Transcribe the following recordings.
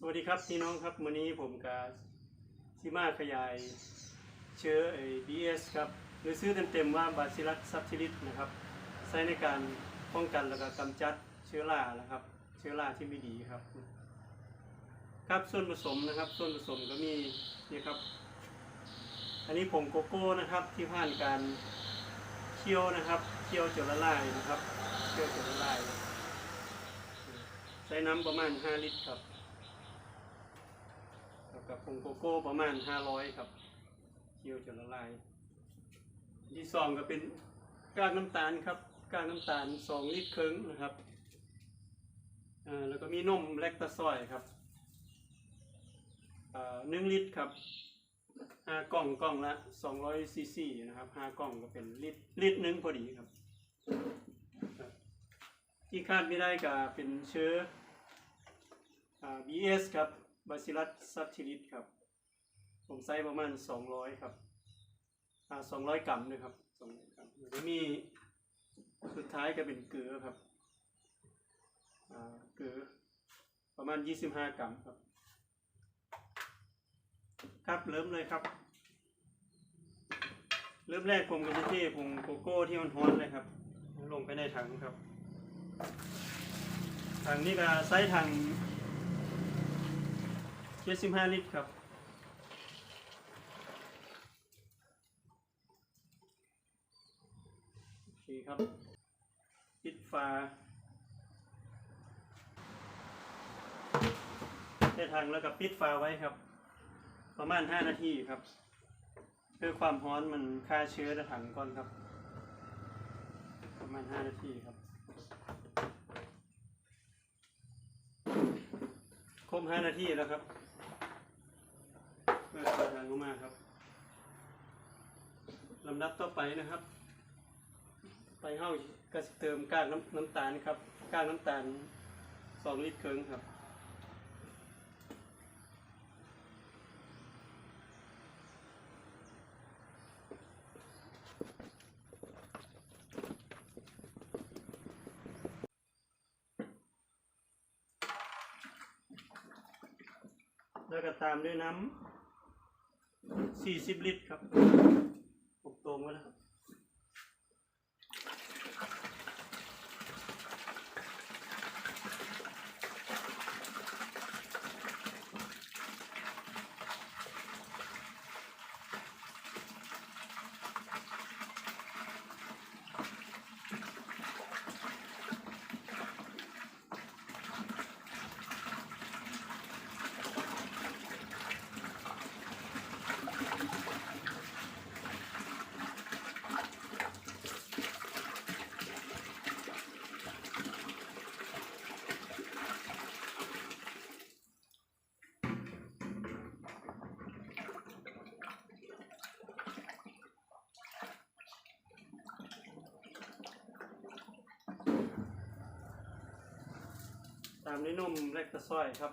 สวัสดีครับพี่น้องครับวันนี้ผมกับซิมาขยายเชื้อไอ้ BS ครับหรือชื่อเต็มๆว่าบาซิลัสซับทิลิสนะครับใช้ในการป้องกันแล้วก็กำจัดเชื้อรานะครับ เชื้อราที่ไม่ดีครับ ครับส่วนผสมนะครับ ส่วนผสมก็มีนี่ครับ อันนี้ผงโกโก้นะครับที่ผ่านการเคี่ยวนะครับเคี่ยวจนละลายนะครับเคี่ยวจนละลายใช้น้ำประมาณ 5 ลิตรครับ กับผงโกโก้ประมาณ500ครับเคี่ยวจนละลายที่สองก็เป็นกากน้ำตาลครับกากน้ำตาล2ลิตรครึ่งนะครับอ่าแล้วก็มีนมแลคตาซอยครับอ่าหนึ่งลิตรครับห้ากล่องกล่องละ200ซีซีนะครับห้ากล่องก็เป็นลิตรลิตรหนึ่งพอดีครับ ที่คาดไม่ได้ก็เป็นเชื้อ BS ครับ บาซิลัสซับทิลิสครับ ผมใส่ประมาณ200ครับ อ่า200กรัมนะครับ200กรัมแล้วมีสุดท้ายก็เป็นเกลือครับ อ่าเกลือประมาณ25กรัมครับ ครับเริ่มเลยครับ เริ่มแรกผมก็จะเทผงโกโก้ที่มันร้อนเลยครับ ลงไปในถังครับถังนี้ก็ไซส์ถัง 75ลิตรครับ โอเคครับ ปิดฝาใส่ถังแล้วก็ปิดฝาไว้ครับ ประมาณ 5 นาทีครับ เพื่อความร้อนมันฆ่าเชื้อในถังก่อนครับ ประมาณ 5 นาทีครับ ครบ 5 นาทีแล้วครับ พื่อเปิดทางออกมาครับลำดับต่อไปนะครับ ไปเฮ้าก็สิเติมก้านน้ำน้ำตาลครับก้านน้ำตาล2ลิตรครึ่งครับแล้วก็ตามด้วยน้ำ 40 ลิตรครับ ผมตรงไว้แล้วครับามด้วยนมแลคตาซอยครับ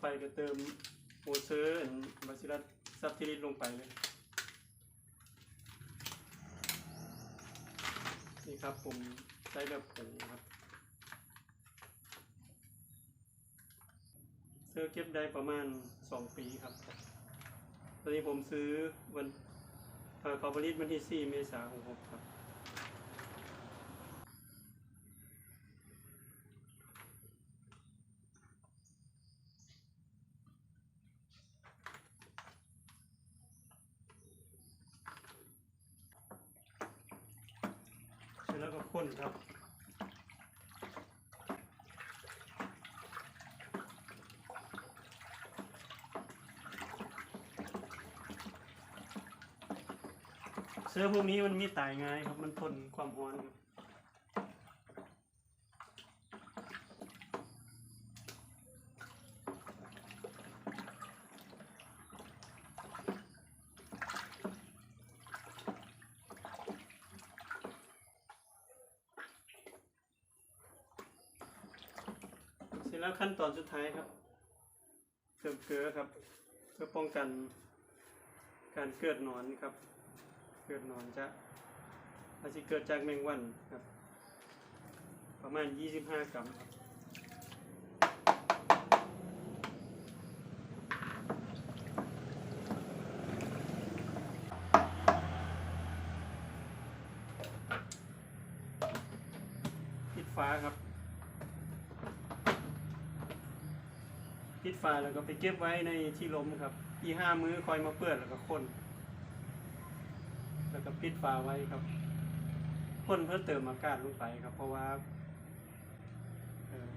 ไปก็เติมโอเซอร์บาซิลัสซับทิลิสลงไปเลย นี่ครับผมใช้แบบผงครับเสื้อเก็บได้ประมาณ 2 ปีครับ ตอนนี้ผมซื้อวันเอ่อขอผลิตวันที่ 4 เมษายน6ครับ ข้นครับเสื้อพวกนี้มันมีตายง่ายครับ มันทนความร้อนครับ แล้วขั้นตอนสุดท้ายครับเติมเกลือครับ เพื่อป้องกันการเกิดหนอนครับ เกิดหนอนจะอาจจะเกิดจากแมงวันครับ ประมาณ 25 กรัมครับปิดฟ้าครับ ปิดฝาแล้วก็ไปเก็บไว้ในที่ล้มครับ อีห้ามื้อคอยมาเปิดแล้วก็คน แล้วก็ปิดฝาไว้ครับพ่นเพื่อเติมอากาศลงไปครับ เพราะว่า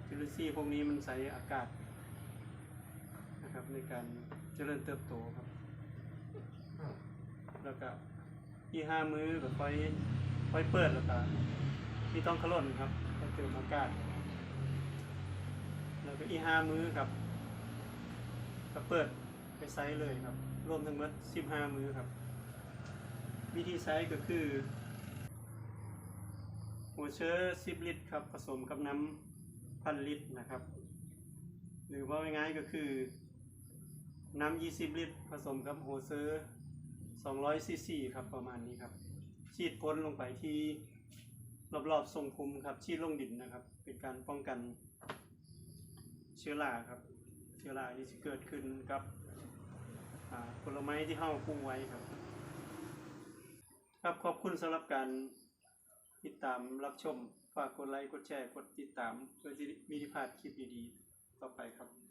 จุลินทรีย์พวกนี้มันใช้อากาศนะครับในการเจริญเติบโตครับ แล้วก็อีห้ามื้อก็ค่อยค่อยเปิดแล้วก็ที่ต้องขล่นครับก็เติมอากาศ แล้วก็อีห้ามื้อครับ ก็เปิดไปไซส์เลยครับ รวมทั้งหมด15 มือครับ วิธีไซส์ก็คือหัวเชื้อ10 ลิตรครับ ผสมกับน้ำพันลิตรนะครับ หรือว่าง่ายๆก็คือ น้ำ20 ลิตร ผสมกับหัวเชื้อ200ซีซีครับประมาณนี้ครับ ฉีดพ่นลงไปที่รอบๆทรงคุมครับ ฉีดลงดินนะครับ เป็นการป้องกันเชื้อราครับ ชื้อราที่จะเกิดขึ้นกับผลไม้ที่เฮาปลูกไว้ครับ ครับขอบคุณสำหรับการติดตามรับชมฝากกดไลค์กดแชร์กดติดตามเพื่อที่มีที่พลาดคลิปดีๆ ต่อไปครับ